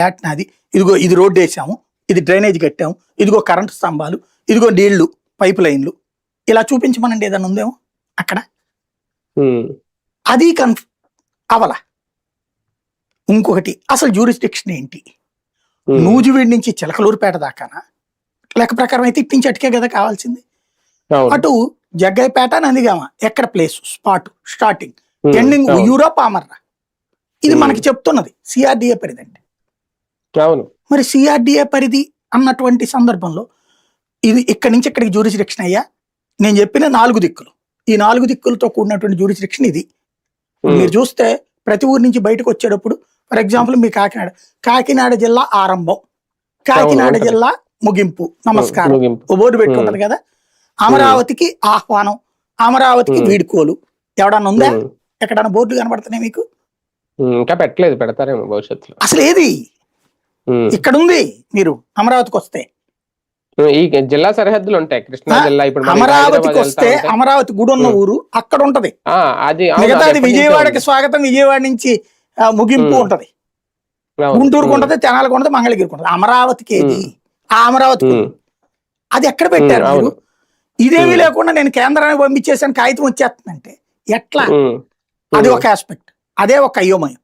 Flat నాది. ఇదిగో ఇది రోడ్డు వేసాము ఇది డ్రైనేజ్ కట్టాము ఇదిగో కరెంటు స్తంభాలు ఇదిగో నీళ్ళు పైప్ లైన్లు. ఇలా చూపించమనండి ఏదైనా ఉందేమో? అక్కడ. అది కన్ఫ్ అవల. ఇంకొకటి అసలు జ్యూరిస్డిక్షన్ ఏంటి? నూజివీడి నుంచి చిలకలూరుపేట దాకానా? లెక్క ప్రకారం అయితే ఇట్టించి అటుకే కదా కావాల్సింది. అటు జగ్గైపేట నందిగామ ఎక్కడ place spot starting ending. Europe ఆమర్రా ఇది. మనకి చెప్తున్నది. సిఆర్డిఏ అంటే అవును. మరి సిఆర్డిఏ పరిధి అన్నటువంటి సందర్భంలో ఇది ఇక్కడి నుంచి ఇక్కడికి జ్యూరిస్డిక్షన్ అయ్యా. నేను చెప్పిన నాలుగు దిక్కులు. ఈ నాలుగు దిక్కులతో కూడినటువంటి జ్యూరిస్డిక్షన్ ఇది. మీరు చూస్తే ప్రతి ఊరి నుంచి బయటకు వచ్చేటప్పుడు ఫర్ ఎగ్జాంపుల్ మీ కాకినాడ. కాకినాడ జిల్లా ఆరంభం. కాకినాడ. జిల్లా ముగింపు నమస్కారం. ఓ బోర్డు పెట్టి. ఉంటది కదా? అమరావతికి ఆహ్వానం. అమరావతికి. వీడుకోలు. ఎవడన్నా ఉందా? ఎక్కడన్నా బోర్డు కనబడుతున్నాయి మీకు? ఇంకా పెట్టలేదు పెడతారేమో భవిష్యత్తులో. అసలు ఏది ఇక్కడ ఉంది మీరు అమరావతికి వస్తే ఈ జిల్లా సరిహద్దులు ఉంటాయి కృష్ణా జిల్లా ఇప్పుడు అమరావతికి వస్తే అమరావతి గుడి ఉన్న. ఊరు అక్కడ ఉంటది అది మిగతాది విజయవాడకి. స్వాగతం విజయవాడ నుంచి ముగింపు. ఉంటది. గుంటూరుకు ఉంటది తెనాలకు ఉంటది మంగళగిరికి ఉంటది అమరావతికి ఏది. ఆ అమరావతికి ఉంది. అది ఎక్కడ పెట్టారు మీరు. ఇదేమీ. లేకుండా నేను కేంద్రానికి పంపించేసాను కాగితం వచ్చేస్తుందంటే ఎట్లా అది. ఒక ఆస్పెక్ట్ అదే ఒక అయోమయం